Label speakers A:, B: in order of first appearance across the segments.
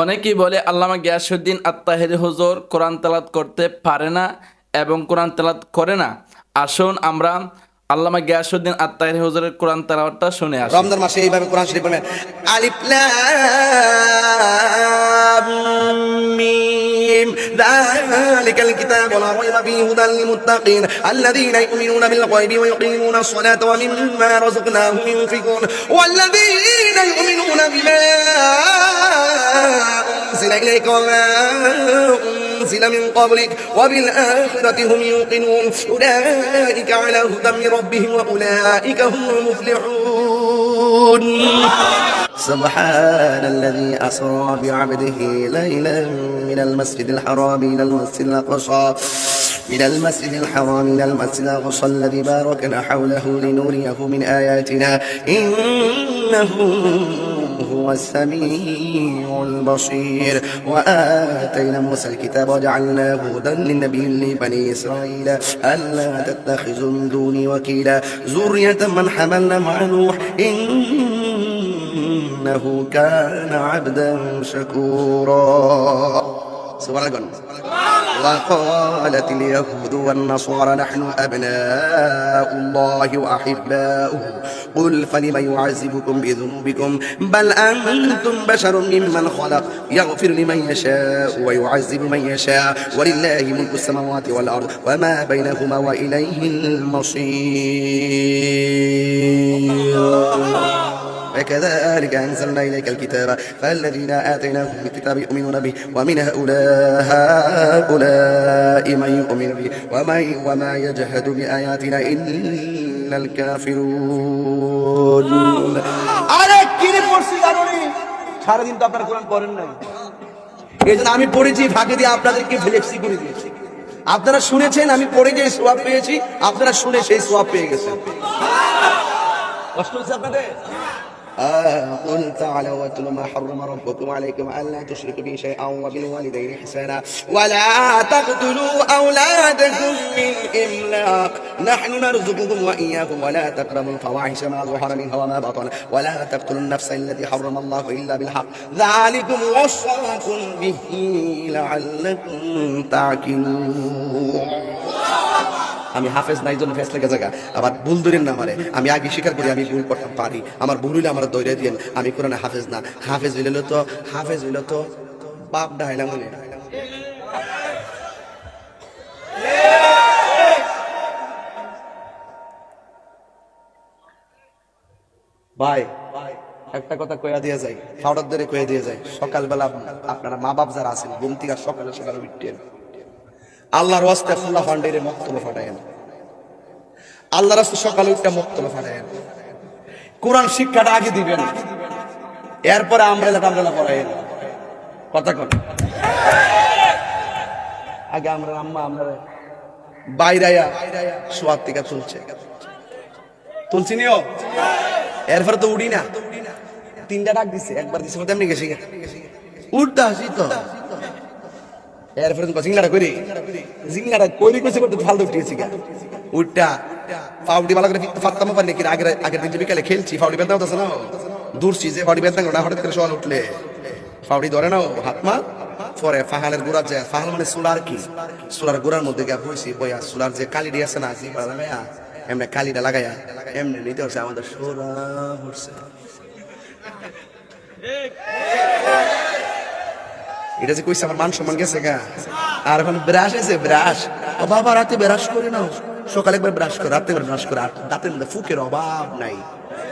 A: অনেকেই বলে আল্লামা গিয়াসুদ্দিন আত্মাহেরি হজর কোরআন তালাত করতে পারে না এবং কোরআন তালাত করে না। আসুন আমরা আল্লামা গিয়াসউদ্দিন আত্মাহির হুজুরের কোরআন তেলাওয়াতটা শুনে আসি।
B: রমজান মাসে এইভাবে কোরআন শরীফ পড়বেন। আলিফ লাম মিম যালিকাল কিতাবু লা রাইবা ফিহি হুদাল লিল মুত্তাকিন আল্লাযীনা ইউমিনুনা বিল গায়বি ওয়া ইউকিমুনা আস-সালাতা ওয়া মিম্মা রাযাকনাহুম ইউনফিকুন ওয়াল্লাযীনা ইউমিনুনা বিমা উনজিলা ইলাইকা ওয়া أنزل من قبلك وبالآخرة هم يوقنون. أولئك على هدى من ربهم وأولئك هم المفلحون. سبحان الذي أسرى بعبده ليلا من المسجد الحرام إلى المسجد الأقصى. من المسجد الحرام إلى المسجد الأقصى الذي باركنا حوله لنريه من آياتنا. إنه هو السميع البصير. وآتينا موسى الكتاب وجعلناه هدى للنبي لبني إسرائيل. ألا تتخذوا من دوني وكيلا. ذرية من حملنا مع نوح. إنه كان عبدا شكورا. سبحان الله وقالت اليهود والنصارى نحن أبناء الله وأحباؤه. قل فلم يعذبكم بذنوبكم؟ بل أنتم بشر ممن خلق يغفر لمن يشاء ويعذب من يشاء ولله ملك السماوات والأرض وما بينهما وإليه المصير. وكذلك أنزلنا إليك الكتاب فالذين آتيناهم الكتاب يؤمنون به ومن هؤلاء هؤلاء من يؤمن به ومن وما يجهد بآياتنا إلا আরে, কি রে পড়ছি জানো নি সারাদিন তো কোরআন পড়েন নাই। আমি পড়েছি, ফাঁকে দিয়ে আপনাদেরকে ফ্লেক্সি করে দিয়েছি। আপনারা শুনেছেন, আমি পড়ে যে সোয়াব পেয়েছি, আপনারা শুনে সেই সোয়াব পেয়ে গেছেন। কষ্ট হচ্ছে আপনাদের? قل تعالوا واتلوا ما حرم ربكم عليكم ألا تشركوا به شيئا وبالوالدين إحسانا. ولا تقتلوا أولادكم من إملاق. نحن نرزقكم وإياكم ولا تقربوا الفواحش ما ظهر منها وما بطن. ولا تقتلوا النفس التي حرم الله إلا بالحق. ذلكم وصاكم به لعلكم تعقلون. আমি হাফেজ নাই জন্য ফেস লেগে জায়গা আবার ভুল ধরেন না আমারে। আমি আগে স্বীকার করি, আমি ভুল করতে পারি। আমার ভুল হইলে আমার দৈরে দিয়েন। আমি কোরআনে হাফেজ না। হাফেজ হইলে তো, হাফেজ হইলে তো বাপ ডাইলা মনে। ভাই, একটা কথা কইয়া দিয়ে যাই ফাউডার ধরে কইয়া দিয়ে যাই সকালবেলা আপনারা মা বাপ যারা আছেন, ঘুম থেকে সকালে সকালে উঠতেন। আল্লাহর ওয়াস্তে ফুল্লা ফান্ডের মক্তবে ফাটায়েন আল্লাহর রাস্তে সকালে উঠতে মক্তবে ফাটায়েন কোরআন শিক্ষাটা আগে দিবেন। এরপরে আমরেলা টামরেলা পড়ায়েন কথা কন। আগে আমরা আম্মা আমরা বাইরাইয়া সোয়ার থেকে তুলছে। তুলছি নিও? এরপরে তো উড়ি না। তিনটা ডাক দিছে, একবার দিছে তেমনি গেছি উঠতে আসি তো। এরপরে জিংলাটা করি জিংলাটা করি কইছে করতে ফালতু উঠিয়েছি গা। উঠটা, ফাউডি ভালো করে ফাত্তামো পারি নাকি আগের আগের দিন বিকালে খেলছি, ফাউডি বেদনা হতেছে না দূরছি যে ফাউডি বেদনা না, হঠাৎ করে সকাল উঠলে। ফাউডি ধরে না ও হাত মা পরে ফাহালের গোড়া যায় ফাহাল মানে সোলার কি? সোলার গোড়ার মধ্যে গিয়ে বইছি, বইয়া সোলার যে কালিডি আছে না, জি লাগাইয়া এমনি কালিটা লাগাইয়া, এমনি নিতে হচ্ছে, আমাদের সোরা হচ্ছে। এটা যে কইছে আমার মান সম্মান গেছে গা। আর এখন ব্রাশ আছে ব্রাশ। ও বাবা, রাতে ব্রাশ করে নাও। সকালে একবার ব্রাশ করে, রাতে ব্রাশ করে। আর দাঁতের মধ্যে ফুকের অভাব নাই।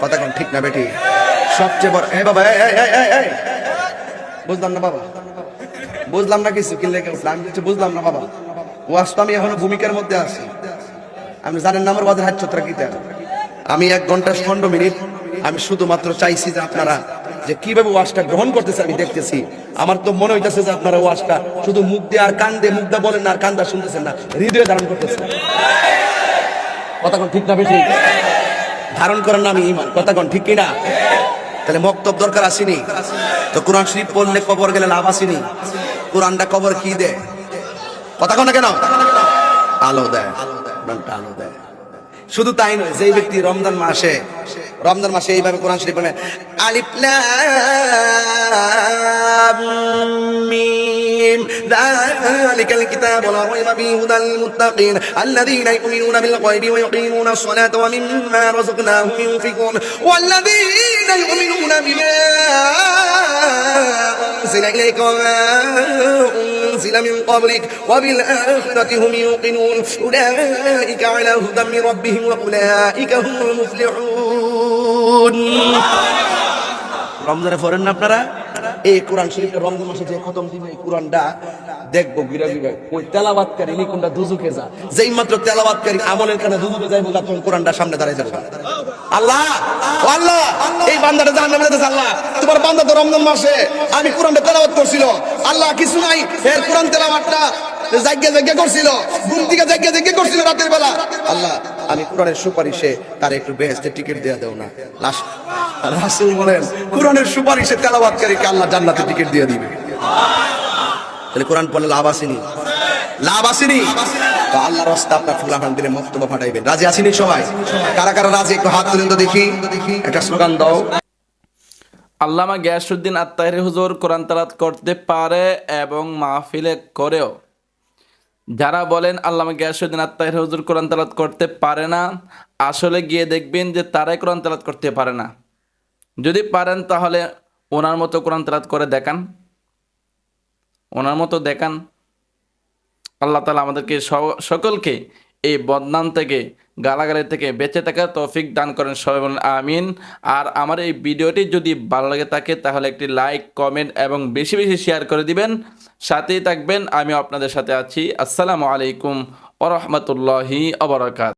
B: কথা কোন ঠিক না বেটি? সবচেয়ে বড় এ বাবা। বুঝলাম না বাবা। বুঝলাম না কিছু কিনলে আমি কিছু বুঝলাম না বাবা। ওয়াজ তো আমি এখনও ভূমিকার মধ্যে আছি। আমি জানেন না আমার ওয়াজের হাত দেন? আমি এক ঘণ্টা পনেরো মিনিট আমি শুধুমাত্র চাইছি যে আপনারা যে কীভাবে ওয়াজটা গ্রহণ করতেছে আমি দেখতেছি। আমার তো মনে হইতেছে যে আপনারা ওয়াজটা শুধু মুখ দিয়ে আর কান দিয়ে মুখ দিয়ে বলেন না, আর কান দিয়ে শুনতেছেন না, হৃদয়ে ধারণ করতেছেন। কথা কোন ঠিক না বেশি ধারণ করেন না আমি ইমান কথা কোন ঠিক কিনা? তাহলে মক্তব দরকার আসেনি। তো কোরআন শরীফ পড়লে কবর গেলে লাভ আসেনি। কোরআনটা কবর কি দেয়? কথা কোন না কেন? আলো দেয়। কোরআনটা আলো দেয়। শুধু তাই নয়, যেই ব্যক্তি রমজান মাসে রমজান মাসে এইভাবে কোরআন শরীফ আলিফ, লাম, মিম যালিকাল কিতাব লা রাইবা ফিহি হুদাল মুত্তাকিন আল্লাযীনা ইউমিনুনা বিল গায়বি ওয়া ইউকিমুনা আস-সালাতা ওয়া মিম্মা রাযাকনাহুম ইউনফিকুন ওয়াল্লাযীনা ইউমিনুনা বিমা أنزل إليك وما أنزل من قبلك وبالآخرة هم يوقنون أولئك على هدى من ربهم وأولئك هم المفلحون রমজানে পড়েন না আপনারা এই কোরআন শরীফের রমজান মাসে যে খতম দিবে, এই কোরআনটা দেখব গিরা গিরা ওই তেলাবাতকারী ইনি দুজুকে যা যেই মাত্র তেলাবাতকারী আমলের কানে দুজুকে যাই বলে তখন কোরআনটা সামনে দাঁড়াই যাবে। আল্লাহ আল্লাহ, এই বান্দাটা জাহান্নামে যেতেছে, আল্লাহ। তোমার বান্দা তো রমজান মাসে, আমি কোরআনটা তেলাওয়াত করছিল। আল্লাহ, কিছু নাই, এর কোরআন তেলাওয়াতটা রাতের বেলা। আল্লাহ কোরআনের সুপারিশে আল্লাহ রাস্তা আপনার দিলে ফাটাইবেন রাজি সবাই? কারা কারা রাজি? একটু হাত তুলেন তো দেখি। একটা স্লোগান দাও।
A: আল্লামা গিয়াসুদ্দিন আত্মাহির হুজুর কোরআন তালাত করতে পারে এবং মাহফিলে করেও। যারা বলেন আল্লামা গিয়াসুদ্দিন আত্মাহির হুজুর কোরআন তালাত করতে পারে না। আসলে গিয়ে দেখবেন যে তারাই কোরআন তালাত করতে পারে না। যদি পারেন, তাহলে ওনার মতো কোরআন তালাত করে দেখান। ওনার মতো দেখান। আল্লাহ তালা আমাদেরকে সকলকে এই বদনাম থেকে, গালাগালি থেকে বেঁচে থাকার তৌফিক দান করেন সবাই বলেন আমিন। আর আমার এই ভিডিওটি যদি ভালো লাগে থাকে, তাহলে একটি লাইক, কমেন্ট এবং বেশি বেশি শেয়ার করে দিবেন। সাথেই থাকবেন আমি আপনাদের সাথে আছি। আসসালামু আলাইকুম ওরহমতুল্লাহি অবরাকাত